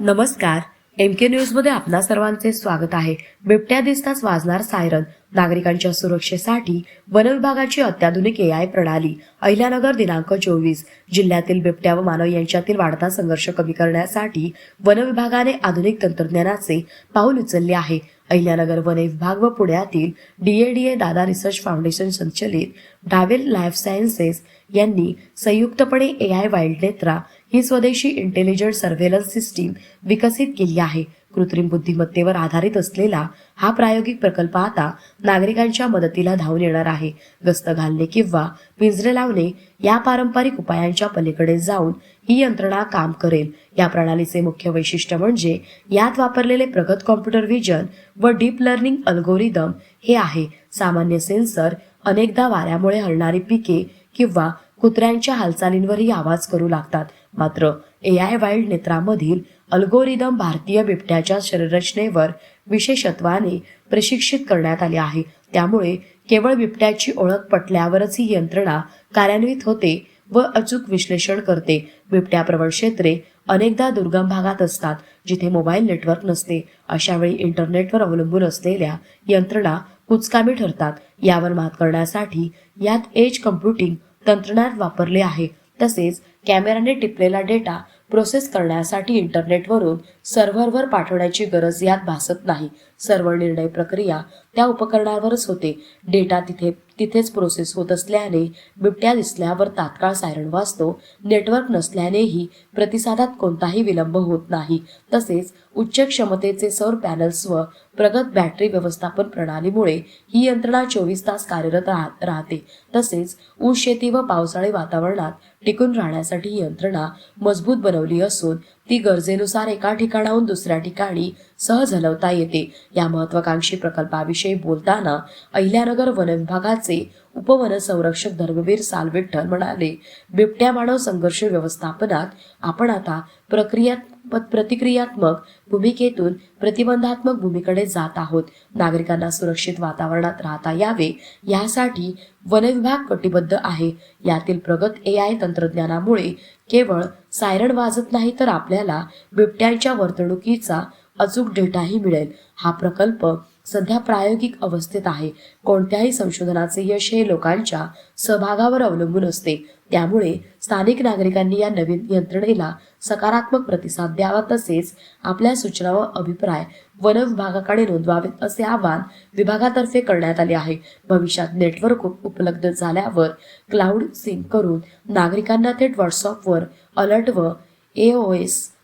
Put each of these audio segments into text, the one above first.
नमस्कार एम के न्यूजमध्ये आपणा सर्वांचे स्वागत आहे. बिबट्या दिसताच वाजणार सायरन. नागरिकांच्या सुरक्षेसाठी वन विभागाची अत्याधुनिक एआय प्रणाली. अहिल्यानगर दिनांक चोवीस. जिल्ह्यातील बिबट्या व मानव यांच्यातील वाढता संघर्ष कमी करण्यासाठी वन विभागाने आधुनिक तंत्रज्ञानाचे पाऊल उचलले आहे. अहिल्यानगर वन विभाग व पुण्यातील डीएडीए दादा रिसर्च फाउंडेशन संचलित डावेल लाईफ सायन्सेस यांनी संयुक्तपणे एआय वाईल्ड नेत्रा ही स्वदेशी इंटेलिजंट सर्व्हेलन्स सिस्टीम विकसित केली आहे. कृत्रिम बुद्धिमत्तेवर आधारित असलेला हा प्रायोगिक प्रकल्प आता नागरिकांच्या मदतीला धावून येणार आहे. गस्त घालणे किंवा पिंजरे लावणे या पारंपरिक उपायांच्या पलीकडे जाऊन ही यंत्रणा काम करेल. या प्रणालीचे मुख्य वैशिष्ट्य म्हणजे यात वापरलेले प्रगत कॉम्प्युटर व्हिजन व डीप लर्निंग अल्गोरिदम हे आहे. सामान्य सेन्सर अनेकदा वाऱ्यामुळे हलणारी पिके किंवा कुत्र्यांच्या हालचालींवरही आवाज करू लागतात. मात्र ए आय वाईल्ड नेत्रामधील अल्गोरिदम भारतीय बिबट्याच्या शरीररचनेवर विशेषत्वाने प्रशिक्षित करण्यात आले आहे. त्यामुळे केवळ बिबट्याची ओळख पटल्यावरच ही यंत्रणा कार्यान्वित होते व अचूक विश्लेषण करते. बिबट्या प्रवळ क्षेत्रे अनेकदा दुर्गम भागात असतात जिथे मोबाईल नेटवर्क नसते. अशावेळी इंटरनेटवर अवलंबून असलेल्या यंत्रणा कुचकामी ठरतात. यावर मात करण्यासाठी यात एज कम्प्युटिंग तंत्रज्ञान वापरले आहे. तसेच कॅमेराने टिपलेला डेटा प्रोसेस करण्यासाठी इंटरनेटवरून सर्व्हरवर पाठवण्याची गरज यात भासत नाही. सर्व निर्णय प्रक्रिया त्या उपकरणावरच होते. डेटा तिथे तिथेच प्रोसेस होत असल्याने बिबट्या दिसल्यावर तात्काळ सायरन वाजतो. नेटवर्क नसल्यानेही प्रतिसादात कोणताही विलंब होत नाही. तसेच उच्च क्षमतेचे सौर पॅनल्स व प्रगत बॅटरी व्यवस्थापन प्रणालीमुळे ही यंत्रणा चोवीस तास कार्यरत राहते. तसेच ऊस शेती व पावसाळी वातावरणात टिकून राहण्यासाठी ही यंत्रणा मजबूत बनवली असून ती गरजेनुसार एका ठिकाणाहून दुसऱ्या ठिकाणी सहज हलवता येते. या महत्वाकांक्षी प्रकल्पाविषयी बोलताना अहिल्यानगर वन विभागाचे उपवन संरक्षक धर्मवीर सालविठ्ठल म्हणाले बिबट्या मानव संघर्ष व्यवस्थापनात आपण आता प्रक्रियात प्रतिक्रियात्मक भूमिकेतून प्रतिबंधात्मक भूमीकडे जात आहोत. नागरिकांना सुरक्षित वातावरणात राहता यावे यासाठी वनविभाग कटिबद्ध आहे. यातील प्रगत ए आय तंत्रज्ञानामुळे केवळ सायरन वाजत नाही तर आपल्याला बिबट्यांच्या वर्तणुकीचा अचूक डेटाही मिळेल. हा प्रकल्प सध्या प्रायोगिक अवस्थेत आहे. कोणत्याही संशोधनाचे यश हे लोकांच्या सहभागावर अवलंबून असते. त्यामुळे स्थानिक नागरिकांनी या नवीन यंत्रणेला सकारात्मक प्रतिसाद द्यावा तसेच आपल्या सूचना व अभिप्राय वन विभागाकडे नोंदवावेत असे आवाहन विभागातर्फे करण्यात आले आहे. भविष्यात नेटवर्क उपलब्ध झाल्यावर क्लाउड सिंक करून नागरिकांना थेट व्हॉट्सअपवर अलर्ट व एओएस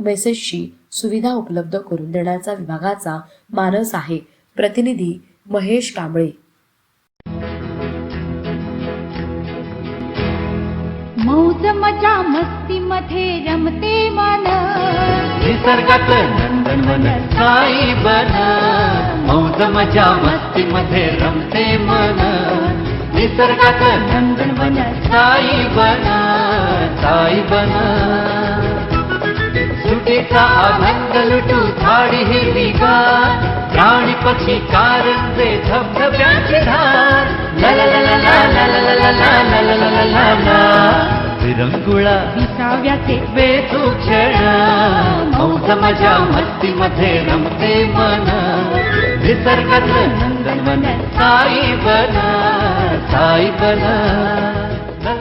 मेसेजची सुविधा उपलब्ध करून देण्याचा विभागाचा मानस आहे. प्रतिनिधी महेश कांबळे. मौज मजा मस्ती मध्ये रमते मन. निसर्गात नंदनवन साई बन. मौज मजा मस्ती मध्ये रमते मन. निसर्गात नंदनवन साई बन. साई बन. सुटीचा आनंद लुटू झाडी हिरवी गार प्राणी पक्षी कारंजे धबधब्याची धार ला ला ला ला ला ला ला ला ला ला ला ला ला विरंगुळा विसाव्याचे वेचू क्षण मौज मजा मस्ती मध्ये रमते मन निसर्गातलं नंदनवन साई बन साई बन